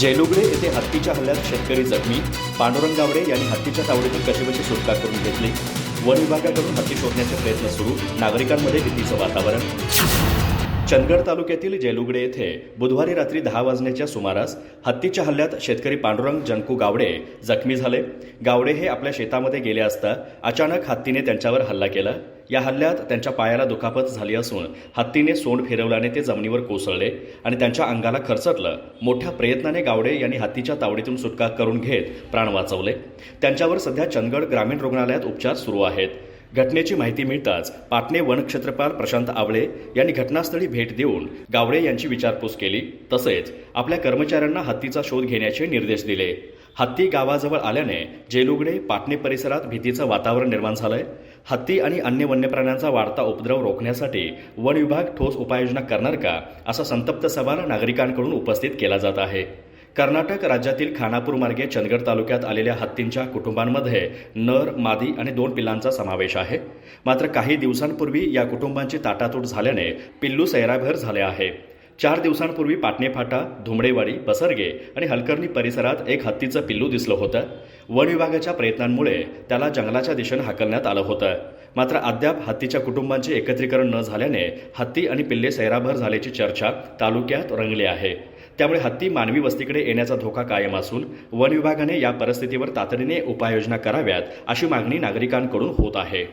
जेलुगडे येथे हत्तीच्या हल्ल्यात शेतकरी जखमी. पांडुरंग गावडे यांनी हत्तीच्या तावडीतून कशीबशी सुटका करून घेतली. वन विभागाकडून हत्ती शोधण्याचे प्रयत्न सुरू. नागरिकांमध्ये भीतीचं वातावरण. चंदगड तालुक्यातील जेलुगडे येथे बुधवारी रात्री दहा वाजण्याच्या सुमारास हत्तीच्या हल्ल्यात शेतकरी पांडुरंग जंकू गावडे जखमी झाले. गावडे हे आपल्या शेतामध्ये गेले असता अचानक हत्तीने त्यांच्यावर हल्ला केला. या हल्ल्यात त्यांच्या पायाला दुखापत झाली असून हत्तीने सोंड फिरवल्याने ते जमिनीवर कोसळले आणि त्यांच्या अंगाला खरचटलं मोठ्या प्रयत्नाने गावडे यांनी हत्तीच्या तावडीतून सुटका करून घेत प्राण वाचवले. त्यांच्यावर सध्या चंदगड ग्रामीण रुग्णालयात उपचार सुरू आहेत. घटनेची माहिती मिळताच पाटणे वनक्षेत्रपाल प्रशांत आवळे यांनी घटनास्थळी भेट देऊन गावडे यांची विचारपूस केली. तसेच आपल्या कर्मचाऱ्यांना हत्तीचा शोध घेण्याचे निर्देश दिले. हत्ती गावाजवळ आल्याने जेलुगडे पाटणे परिसरात भीतीचं वातावरण निर्माण झालंय. हत्ती आणि अन्य वन्य प्राण्यांचा वाढता उपद्रव रोखण्यासाठी वन विभाग ठोस उपाययोजना करणार का असा संतप्त सवाल नागरिकांकडून उपस्थित केला जात आहे. कर्नाटक राज्यातील खानापूर मार्गे चंदगड तालुक्यात आलेल्या हत्तींच्या कुटुंबांमध्ये नर मादी आणि दोन पिल्लांचा समावेश आहे. मात्र काही दिवसांपूर्वी या कुटुंबांची ताटातूट झाल्याने पिल्लू सैराभर झाले आहे. चार दिवसांपूर्वी पाटणे फाटा धुमडेवाडी बसरगे आणि हलकर्णी परिसरात एक हत्तीचं पिल्लू दिसलं होतं. वन विभागाच्या प्रयत्नांमुळे त्याला जंगलाच्या दिशेनं हाकलण्यात आलं होतं. मात्र अद्याप हत्तीच्या कुटुंबांचे एकत्रीकरण न झाल्याने हत्ती आणि पिल्ले सैराभर झाल्याची चर्चा तालुक्यात रंगली आहे. त्यामुळे हत्ती मानवी वस्तीकडे येण्याचा धोका कायम असून वन विभागाने या परिस्थितीवर तातडीने उपाययोजना कराव्यात अशी मागणी नागरिकांकडून होत आहे.